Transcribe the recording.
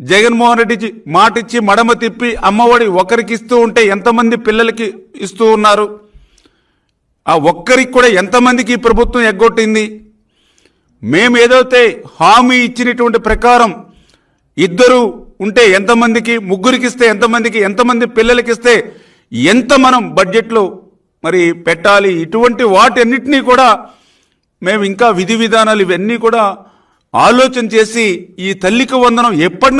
జగన్మోహన్ రెడ్డి మాటిచ్చి మడమ తిప్పి అమ్మఒడి ఒకరికి ఇస్తూ ఉంటే ఎంతమంది పిల్లలకి ఇస్తూ ఉన్నారు? ఆ ఒక్కరికి కూడా ఎంతమందికి ఈ ప్రభుత్వం ఎగ్గొట్టింది? మేము ఏదైతే హామీ ఇచ్చినటువంటి ప్రకారం ఇద్దరు ఉంటే ఎంతమందికి ముగ్గురికి ఇస్తే ఎంతమందికి ఎంతమంది పిల్లలకి ఇస్తే ఎంత మనం బడ్జెట్లో మరి పెట్టాలి? ఇటువంటి వాటన్నిటినీ కూడా మేము ఇంకా విధి విధానాలు ఇవన్నీ కూడా ఆలోచన చేసి ఈ తల్లికి వందనం ఎప్పటి